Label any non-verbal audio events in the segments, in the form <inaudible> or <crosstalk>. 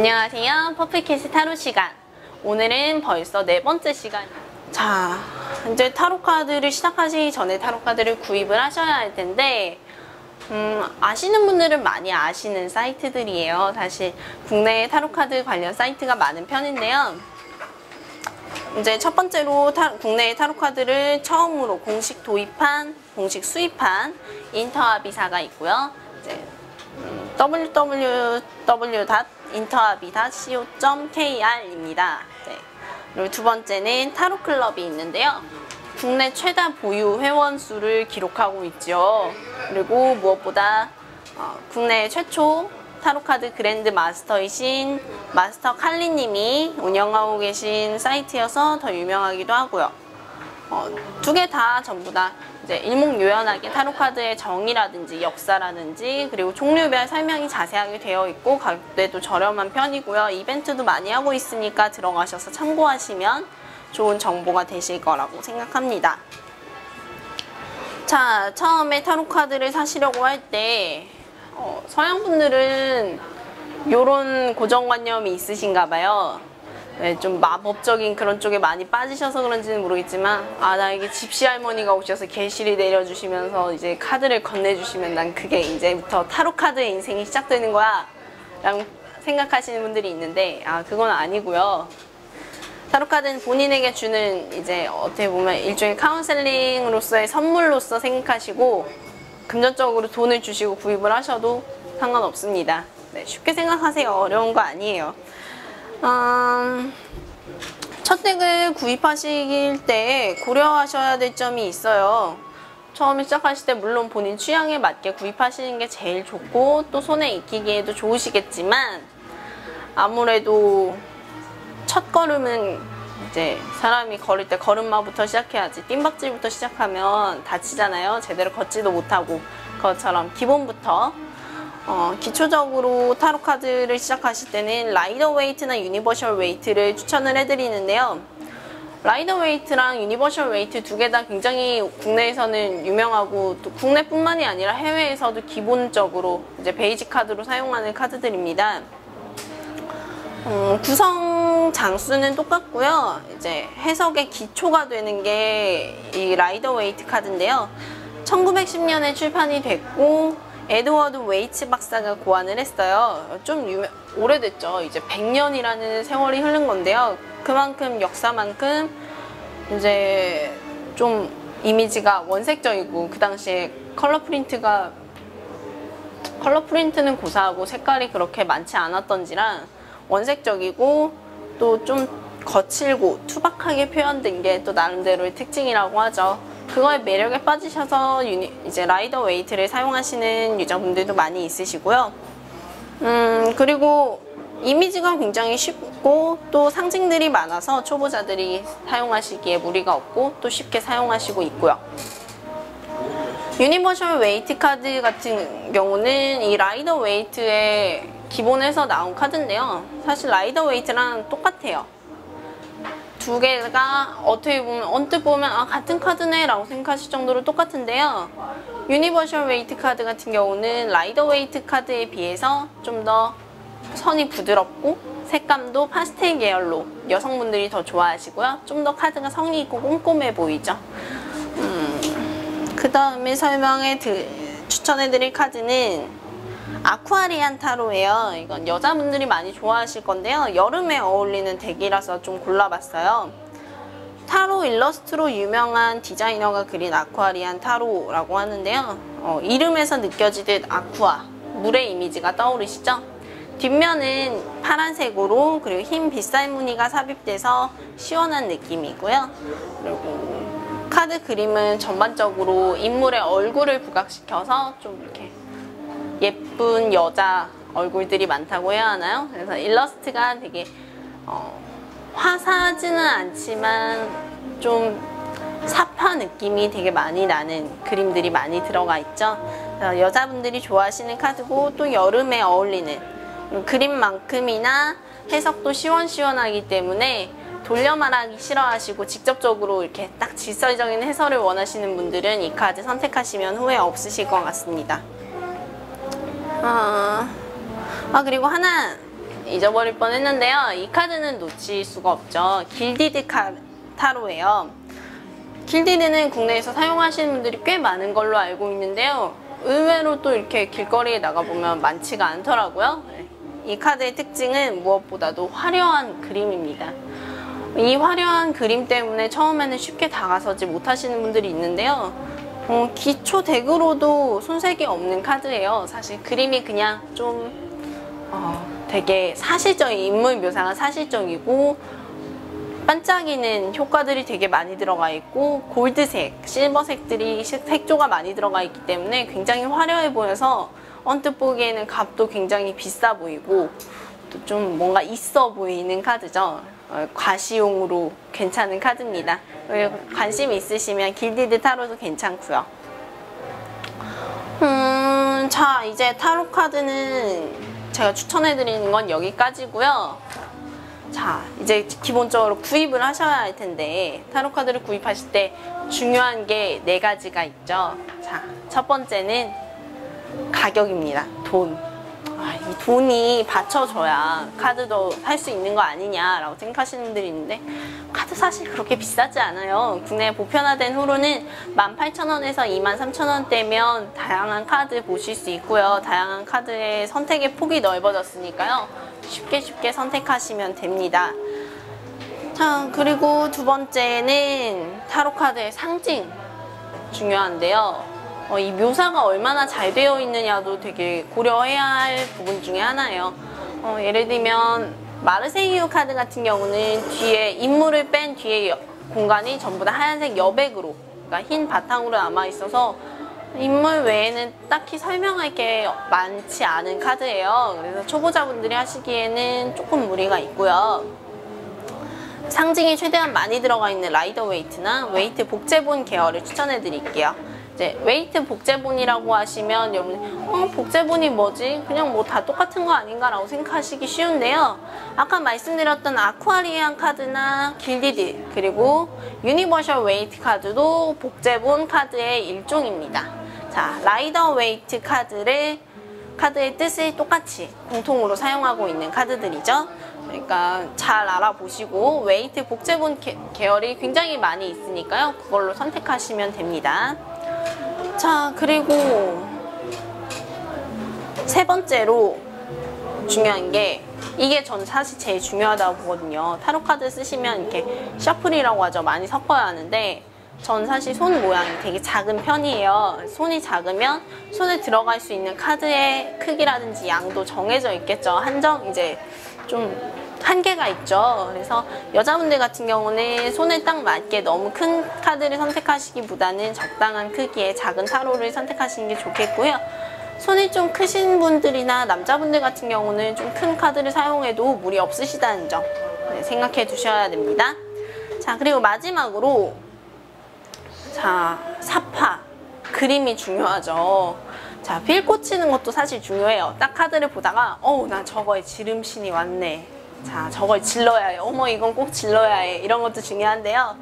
안녕하세요. 퍼플캐스 타로 시간. 오늘은 벌써 네 번째 시간. 자, 이제 타로 카드를 시작하시기 전에 타로 카드를 구입을 하셔야 할 텐데, 음, 아시는 분들은 많이 아시는 사이트들이에요. 사실 국내에 타로 카드 관련 사이트가 많은 편인데요. 이제 첫 번째로 타, 국내에 타로 카드를 처음으로 공식 도입한, 공식 수입한 인터아비사가 있고요. 이제 음, www.interabi.co.kr입니다. 네. 그리고 두 번째는 타로 클럽이 있는데요. 국내 최다 보유 회원 수를 기록하고 있죠. 그리고 무엇보다 어, 국내 최초 타로카드 그랜드 마스터이신 마스터 칼리님이 운영하고 계신 사이트여서 더 유명하기도 하고요. 어, 두 개 다 전부 다 이제 일목요연하게 타로 카드의 정의라든지 역사라든지 그리고 종류별 설명이 자세하게 되어 있고 가격대도 저렴한 편이고요. 이벤트도 많이 하고 있으니까 들어가셔서 참고하시면 좋은 정보가 되실 거라고 생각합니다. 자, 처음에 타로 카드를 사시려고 할때 어, 서양 분들은 이런 고정관념이 있으신가 봐요. 네, 좀 마법적인 그런 쪽에 많이 빠지셔서 그런지는 모르겠지만 아 나에게 집시 할머니가 오셔서 계시를 내려주시면서 이제 카드를 건네주시면 난 그게 이제부터 타로 카드의 인생이 시작되는 거야 라고 생각하시는 분들이 있는데 아 그건 아니고요 타로 카드는 본인에게 주는 이제 어떻게 보면 일종의 카운셀링으로서의 선물로서 생각하시고 금전적으로 돈을 주시고 구입을 하셔도 상관없습니다. 네, 쉽게 생각하세요. 어려운 거 아니에요. 음, 첫 덱을 구입하실 때 고려하셔야 될 점이 있어요. 처음에 시작하실 때 물론 본인 취향에 맞게 구입하시는 게 제일 좋고 또 손에 익히기에도 좋으시겠지만 아무래도 첫 걸음은 이제 사람이 걸을 때 걸음마부터 시작해야지 뜀박질부터 시작하면 다치잖아요 제대로 걷지도 못하고 그것처럼 기본부터 어, 기초적으로 타로 카드를 시작하실 때는 라이더 웨이트나 유니버셜 웨이트를 추천을 해드리는데요 라이더 웨이트랑 유니버셜 웨이트 두 개 다 굉장히 국내에서는 유명하고 또 국내뿐만이 아니라 해외에서도 기본적으로 이제 베이직 카드로 사용하는 카드들입니다 음, 구성 장수는 똑같고요. 이제 해석의 기초가 되는 게 이 라이더 웨이트 카드인데요. 1910년에 출판이 됐고 에드워드 웨이츠 박사가 고안을 했어요. 좀 유명, 오래됐죠. 이제 100년이라는 세월이 흐른 건데요. 그만큼 역사만큼 이제 좀 이미지가 원색적이고 그 당시에 컬러 프린트가 컬러 프린트는 고사하고 색깔이 그렇게 많지 않았던지라 원색적이고 또 좀 거칠고 투박하게 표현된 게 또 나름대로의 특징이라고 하죠. 그거의 매력에 빠지셔서 유니, 이제 라이더 웨이트를 사용하시는 유저분들도 많이 있으시고요. 음, 그리고 이미지가 굉장히 쉽고 또 상징들이 많아서 초보자들이 사용하시기에 무리가 없고 또 쉽게 사용하시고 있고요. 유니버셜 웨이트 카드 같은 경우는 이 라이더 웨이트의 기본에서 나온 카드인데요. 사실 라이더 웨이트랑 똑같아요. 두 개가 어떻게 보면 언뜻 보면 아 같은 카드네 라고 생각하실 정도로 똑같은데요. 유니버셜 웨이트 카드 같은 경우는 라이더 웨이트 카드에 비해서 좀 더 선이 부드럽고 색감도 파스텔 계열로 여성분들이 더 좋아하시고요. 좀 더 카드가 성의 있고 꼼꼼해 보이죠. 음, 그 다음에 설명에 추천해드릴 카드는 아쿠아리안 타로예요. 이건 여자분들이 많이 좋아하실 건데요. 여름에 어울리는 덱이라서 좀 골라봤어요. 타로 일러스트로 유명한 디자이너가 그린 아쿠아리안 타로라고 하는데요. 어, 이름에서 느껴지듯 아쿠아, 물의 이미지가 떠오르시죠? 뒷면은 파란색으로 그리고 흰 빗살 무늬가 삽입돼서 시원한 느낌이고요. 그리고 카드 그림은 전반적으로 인물의 얼굴을 부각시켜서 좀 이렇게 예쁜 여자 얼굴들이 많다고 해야 하나요? 그래서 일러스트가 되게 어, 화사하지는 않지만 좀 사파 느낌이 되게 많이 나는 그림들이 많이 들어가 있죠. 여자분들이 좋아하시는 카드고 또 여름에 어울리는 그림만큼이나 해석도 시원시원하기 때문에 돌려 말하기 싫어하시고 직접적으로 이렇게 딱 질서적인 해설을 원하시는 분들은 이 카드 선택하시면 후회 없으실 것 같습니다. 아, 아 그리고 하나 잊어버릴 뻔 했는데요. 이 카드는 놓칠 수가 없죠. 길디드 카, 타로예요. 길디드는 국내에서 사용하시는 분들이 꽤 많은 걸로 알고 있는데요. 의외로 또 이렇게 길거리에 나가보면 많지가 않더라고요. 이 카드의 특징은 무엇보다도 화려한 그림입니다. 이 화려한 그림 때문에 처음에는 쉽게 다가서지 못하시는 분들이 있는데요. 어, 기초 덱으로도 손색이 없는 카드예요. 사실 그림이 그냥 좀 어, 되게 사실적인 인물 묘사가 사실적이고 반짝이는 효과들이 되게 많이 들어가 있고 골드색, 실버색들이 색조가 많이 들어가 있기 때문에 굉장히 화려해 보여서 언뜻 보기에는 값도 굉장히 비싸 보이고 또 좀 뭔가 있어 보이는 카드죠. 어, 과시용으로 괜찮은 카드입니다. 관심 있으시면 길디드 타로도 괜찮고요. 음, 자 이제 타로 카드는 제가 추천해드리는 건 여기까지고요. 자 이제 기본적으로 구입을 하셔야 할 텐데 타로 카드를 구입하실 때 중요한 게 네 가지가 있죠. 자첫 번째는 가격입니다. 돈. 아, 이 돈이 받쳐줘야 카드도 살 수 있는 거 아니냐라고 생각하시는 분들이 있는데 카드 사실 그렇게 비싸지 않아요. 국내 보편화된 후로는 18,000원에서 23,000원대면 다양한 카드 보실 수 있고요. 다양한 카드의 선택의 폭이 넓어졌으니까요. 쉽게 쉽게 선택하시면 됩니다. 자, 그리고 두 번째는 타로 카드의 상징 중요한데요. 어, 이 묘사가 얼마나 잘 되어 있느냐도 되게 고려해야 할 부분 중에 하나예요. 어, 예를 들면 마르세이유 카드 같은 경우는 뒤에 인물을 뺀 뒤에 공간이 전부 다 하얀색 여백으로 그러니까 흰 바탕으로 남아 있어서 인물 외에는 딱히 설명할 게 많지 않은 카드예요. 그래서 초보자분들이 하시기에는 조금 무리가 있고요. 상징이 최대한 많이 들어가 있는 라이더 웨이트나 웨이트 복제본 계열을 추천해 드릴게요. 이제 웨이트 복제본이라고 하시면 여러분 어, 복제본이 뭐지? 그냥 뭐 다 똑같은 거 아닌가 라고 생각하시기 쉬운데요. 아까 말씀드렸던 아쿠아리안 카드나 길디드 그리고 유니버셜 웨이트 카드도 복제본 카드의 일종입니다. 자, 라이더 웨이트 카드를 카드의 뜻을 똑같이 공통으로 사용하고 있는 카드들이죠. 그러니까 잘 알아보시고 웨이트 복제본 계열이 굉장히 많이 있으니까요. 그걸로 선택하시면 됩니다. 자 그리고 세 번째로 중요한 게 이게 전 사실 제일 중요하다고 보거든요. 타로 카드 쓰시면 이렇게 셔플이라고 하죠. 많이 섞어야 하는데 전 사실 손 모양이 되게 작은 편이에요. 손이 작으면 손에 들어갈 수 있는 카드의 크기라든지 양도 정해져 있겠죠. 한정 이제 좀 한계가 있죠. 그래서 여자분들 같은 경우는 손에 딱 맞게 너무 큰 카드를 선택하시기보다는 적당한 크기의 작은 타로를 선택하시는 게 좋겠고요. 손이 좀 크신 분들이나 남자분들 같은 경우는 좀 큰 카드를 사용해도 무리 없으시다는 점 네, 생각해 두셔야 됩니다. 자 그리고 마지막으로 자 사파 그림이 중요하죠. 자, 빌 꽂히는 것도 사실 중요해요. 딱 카드를 보다가 어우 나 저거에 지름신이 왔네. 자, 저걸 질러야 해. 어머, 이건 꼭 질러야 해. 이런 것도 중요한데요.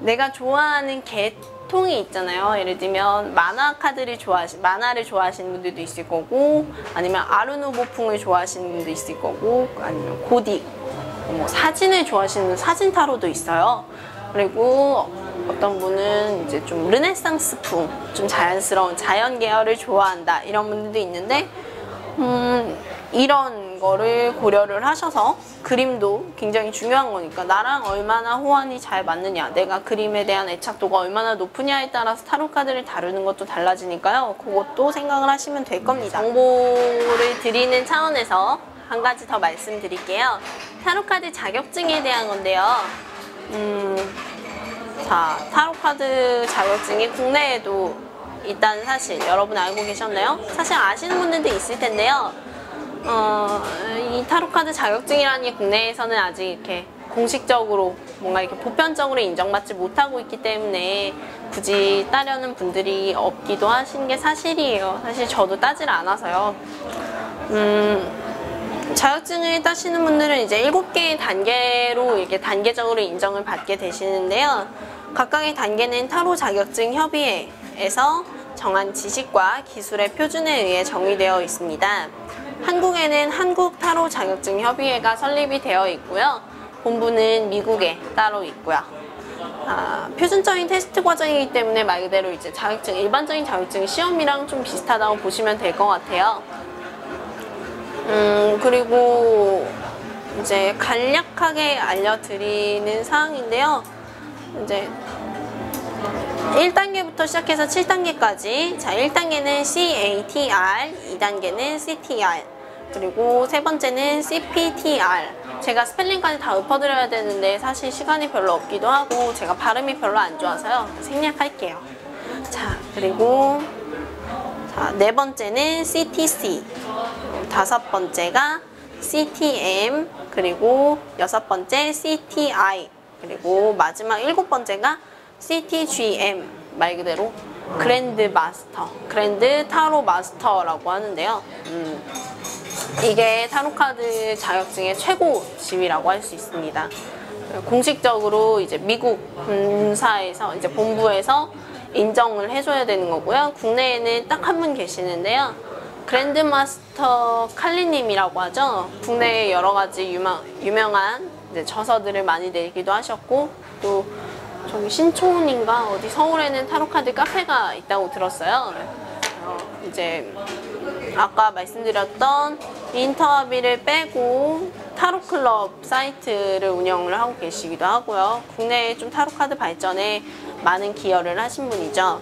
내가 좋아하는 계통이 있잖아요. 예를 들면 만화 카드를 좋아하시, 만화를 좋아하시는 분들도 있을 거고, 아니면 아르누보풍을 좋아하시는 분도 있을 거고, 아니면 고딕, 뭐 사진을 좋아하시는 분, 사진 타로도 있어요. 그리고 어떤 분은 이제 좀 르네상스풍, 좀 자연스러운 자연 계열을 좋아한다 이런 분들도 있는데, 음, 이런 거를 고려를 하셔서 그림도 굉장히 중요한 거니까 나랑 얼마나 호환이 잘 맞느냐 내가 그림에 대한 애착도가 얼마나 높으냐에 따라서 타로 카드를 다루는 것도 달라지니까요. 그것도 생각을 하시면 될 겁니다. 정보를 드리는 차원에서 한 가지 더 말씀드릴게요. 타로 카드 자격증에 대한 건데요. 음, 자 타로 카드 자격증이 국내에도 있다는 사실 여러분 알고 계셨나요? 사실 아시는 분들도 있을 텐데요 어, 이 타로카드 자격증이라는 게 국내에서는 아직 이렇게 공식적으로 뭔가 이렇게 보편적으로 인정받지 못하고 있기 때문에 굳이 따려는 분들이 없기도 하신 게 사실이에요. 사실 저도 따질 않아서요. 음, 자격증을 따시는 분들은 이제 7개의 단계로 이렇게 단계적으로 인정을 받게 되시는데요. 각각의 단계는 타로 자격증 협의회에서 정한 지식과 기술의 표준에 의해 정의되어 있습니다. 한국에는 한국 타로 자격증 협의회가 설립이 되어 있고요. 본부는 미국에 따로 있고요. 아, 표준적인 테스트 과정이기 때문에 말 그대로 이제 자격증, 일반적인 자격증 시험이랑 좀 비슷하다고 보시면 될 것 같아요. 음, 그리고 이제 간략하게 알려드리는 사항인데요. 이제 1단계부터 시작해서 7단계까지. 자 1단계는 CATR, 2단계는 CTR 그리고 세 번째는 CPTR 제가 스펠링까지 다 읊어드려야 되는데 사실 시간이 별로 없기도 하고 제가 발음이 별로 안 좋아서요. 생략할게요. 자 그리고 자, 네 번째는 CTC 다섯 번째가 CTM 그리고 여섯 번째 CTI 그리고 마지막 일곱 번째가 CTGM 말 그대로 그랜드 마스터 그랜드 타로 마스터라고 하는데요. 음, 이게 타로 카드 자격증의 최고 지위라고 할 수 있습니다. 공식적으로 이제 미국 본사에서 이제 본부에서 인정을 해줘야 되는 거고요. 국내에는 딱 한 분 계시는데요. 그랜드 마스터 칼리님이라고 하죠. 국내에 여러 가지 유명, 유명한 저서들을 많이 내기도 하셨고 또 저기 신촌인가 어디 서울에는 타로카드 카페가 있다고 들었어요. 어, 이제 아까 말씀드렸던 인터뷰를 빼고 타로클럽 사이트를 운영을 하고 계시기도 하고요. 국내에 좀 타로카드 발전에 많은 기여를 하신 분이죠.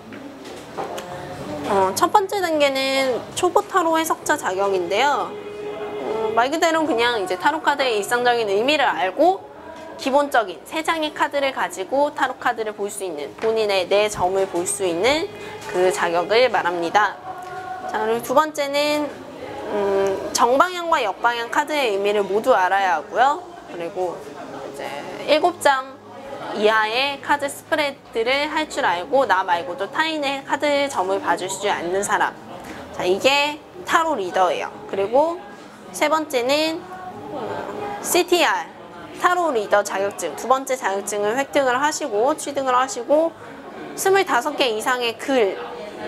어, 첫 번째 단계는 초보 타로 해석자 자격인데요. 어, 말 그대로 그냥 이제 타로카드의 일상적인 의미를 알고 기본적인 세 장의 카드를 가지고 타로 카드를 볼 수 있는 본인의 내 점을 볼 수 있는 그 자격을 말합니다. 자 그리고 두 번째는 음, 정방향과 역방향 카드의 의미를 모두 알아야 하고요. 그리고 이제 일곱 장 이하의 카드 스프레드를 할 줄 알고 나 말고도 타인의 카드 점을 봐줄 줄 아는 사람. 자 이게 타로 리더예요. 그리고 세 번째는 음, CTR 타로 리더 자격증 두 번째 자격증을 획득을 하시고 취득을 하시고 25개 이상의 글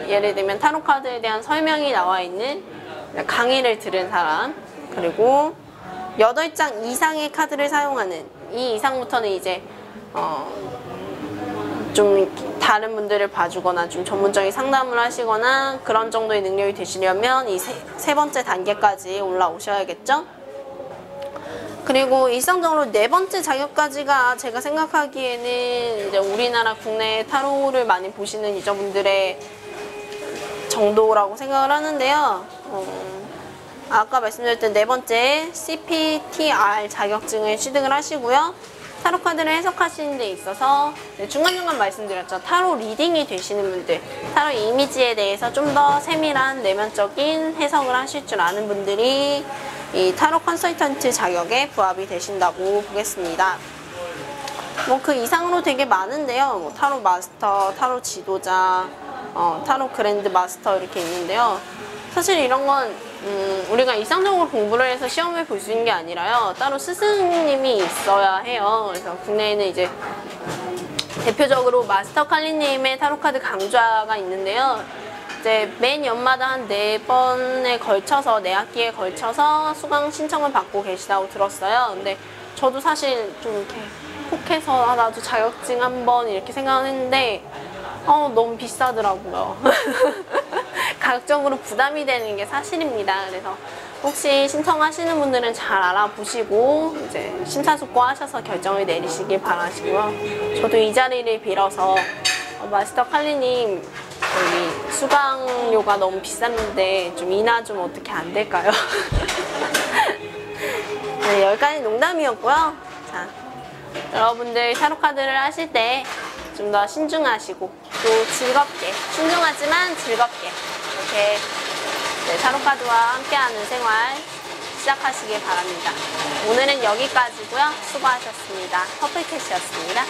예를 들면 타로 카드에 대한 설명이 나와 있는 강의를 들은 사람 그리고 8장 이상의 카드를 사용하는 이 이상부터는 이제 어, 좀 다른 분들을 봐주거나 좀 전문적인 상담을 하시거나 그런 정도의 능력이 되시려면 이 세 번째 단계까지 올라오셔야겠죠? 그리고 일상적으로 네 번째 자격까지가 제가 생각하기에는 이제 우리나라 국내 타로를 많이 보시는 유저분들의 정도라고 생각을 하는데요. 어, 아까 말씀드렸던 네 번째 CPTR 자격증을 취득을 하시고요. 타로 카드를 해석하시는 데 있어서 중간중간 말씀드렸죠. 타로 리딩이 되시는 분들, 타로 이미지에 대해서 좀 더 세밀한 내면적인 해석을 하실 줄 아는 분들이 이 타로 컨설턴트 자격에 부합이 되신다고 보겠습니다. 뭐 그 이상으로 되게 많은데요. 뭐 타로 마스터, 타로 지도자, 어, 타로 그랜드 마스터 이렇게 있는데요. 사실 이런 건 음, 우리가 이상적으로 공부를 해서 시험을 볼 수 있는 게 아니라요. 따로 스승님이 있어야 해요. 그래서 국내에는 이제 대표적으로 마스터 칼리님의 타로카드 강좌가 있는데요. 이제 매 연마다 한 네 번에 걸쳐서 네 학기에 걸쳐서 수강 신청을 받고 계시다고 들었어요. 근데 저도 사실 좀 이렇게 혹해서 아, 나도 자격증 한번 이렇게 생각했는데 어, 너무 비싸더라고요. <laughs> 가격적으로 부담이 되는 게 사실입니다. 그래서 혹시 신청하시는 분들은 잘 알아보시고 이제 심사숙고하셔서 결정을 내리시길 바라시고요. 저도 이 자리를 빌어서 어, 마스터 칼리님 여기 수강료가 너무 비쌌는데 좀 인하 좀 어떻게 안 될까요? <laughs> 네, 여기까지 농담이었고요. 자, 여러분들 타로카드를 하실 때 좀 더 신중하시고 또 즐겁게, 신중하지만 즐겁게 이렇게 네, 타로카드와 함께하는 생활 시작하시길 바랍니다. 오늘은 여기까지고요. 수고하셨습니다. 퍼플캣이었습니다.